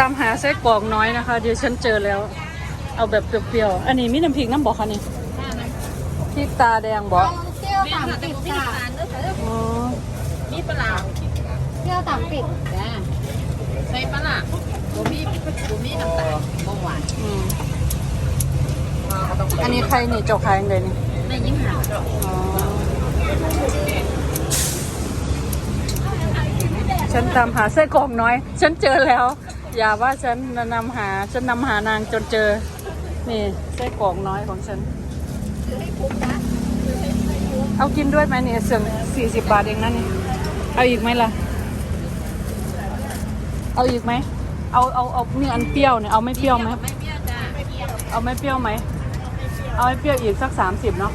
ตามหาไส้กรอกน้อยนะคะ เดี๋ยวฉันเจอแล้ว เอาแบบเปรี้ยวๆ อันนี้มีน้ำพริกน้ำบอกคะนี่พริกตาแดงบอกเที่ยวต่างปิดจ้าอ๋อมีปลาร้าเที่ยวต่างปิดจ้าใส่ปลาร้าบ่มีบ่มีน้ำตาลบ่หวานอืมอันนี้ใครนี่เจ้าใครเลยนี่แม่ยิ้มหาอ๋อฉันตามหาไส้กรอกน้อย ฉันเจอแล้ว อย่าว่าฉันนำหา ฉันนำหานางจนเจอ นี่ไส้กรอกน้อยของฉัน เอากินด้วยไหมเนี่ยเสื่อมสี่สิบบาทเองนะนี่ เอาอีกไหมล่ะ เอาอีกไหม เอาเอาเอามีอันเปรี้ยวเนี่ยเอาไม่เปรี้ยวไหมไม่เบี้ยจ้าไม่เบี้ยเอาไม่เปรี้ยวไหม เอาไม่เปรี้ยวอีกสักสามสิบเนาะ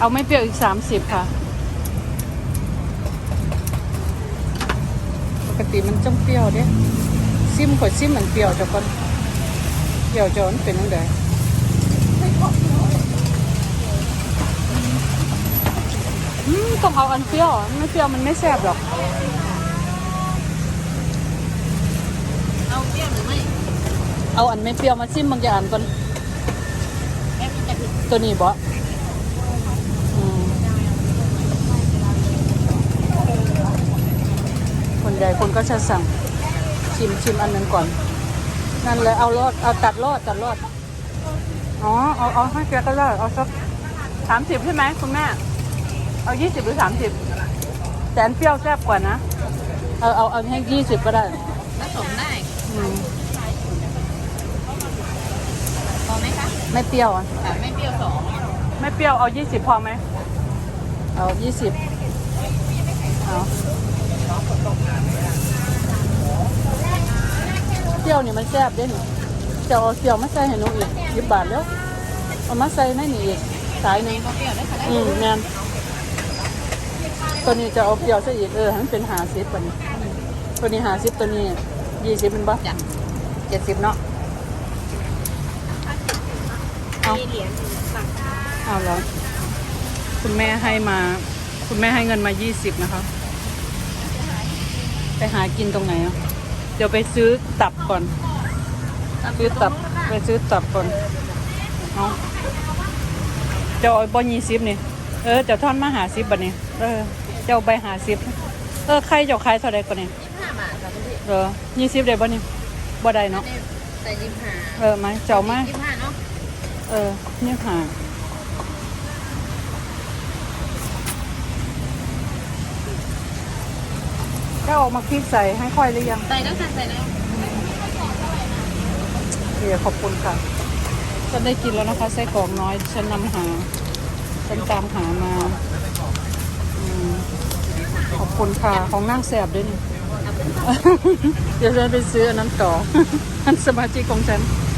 เอาไม่เปรี้ยวอีกสามสิบค่ะ ปกติมันจ้องเปรี้ยวเด้ ซิมกดซิมมันเปรี้ยวจะก่อนเปรี้ยวจนเป็นยังไงอืมต้องเอาอันเปรี้ยวไม่เปรี้ยวมันไม่แซ่บหรอกเอาเบี้ยหรือไม่เอาอันไม่เปรี้ยวมาซิมบางอย่างก่อนแม่มีแต่คือตัวนี้บ่คนใหญ่คนก็จะสั่ง ชิมชิมอันหนึงก่อน นั่นเลยเอารอดเอาตัดรอดตัดรอดอ๋อเอาเอาให้แกก็ได้เอาสักสามสิบใช่ไหมคุณแม่ เอายี่สิบหรือสามสิบแต่อันเปรี้ยวแซ่บกว่านะ เอาเอาเอาให้ยี่สิบก็ได้ผสมได้อืมพอไหมคะไม่เปรี้ยวอะแต่ไม่เบี้ยวสองไม่เปรี้ยวเอายี่สิบพอไหมเอายี่สิบเอา เปรี้ยวนี่มันแซ่บเด้หนิจะเอาเปรี้ยวมาใส่ให้หนูอีกยี่บบาทแล้วเอามาใส่ในนี่อีกสายหนึ่งก็เบี้ยวได้ค่ะได้อืมงานตัวนี้จะเอาเปรี้ยวซะอีกเออให้มันเป็นหาสิบตัวนี้ ตัวนี้หาสิบตัวนี้ยี่สิบเป็นปะจ้ะ เจ็ดสิบเนาะเอามีเหรียญสั่งเอาแล้วคุณแม่ให้มา คุณแม่ให้เงินมา20นะคะ ไปหากินตรงไหนอะ เดี๋ยวไปซื้อตับก่อน ซื้อตับไปซื้อตับก่อนเอาเจ้าเอาบอยี่สิบนี่ เออเจ้าท่อนมาหาสิบบัดนี้ เออ เจ้าใบหาสิบเออใครเจ้าขายเท่าไรก่อนนี่ยี่สิบห้าบาทจ้ะคุณพี่เออยี่สิบได้บ่นี่บ่ได้เนาะแต่ยี่สิบห้าเออไหมเจ้ามายี่สิบห้าเนาะเออนี่ค่ะ ได้ออกมาพริกใส่ให้ค่อยหรือยังใส่แล้วค่ะใส่แล้วเดี๋ยวขอบคุณค่ะฉันได้กินแล้วนะคะไส้กรอกน้อยฉันนำหาฉันตามหามาอืมขอบคุณค่ะของนั่งแสบด้วยนี่ เดี๋ยวฉันไปซื้ออันนั้นต่ออันสมาชิกของฉัน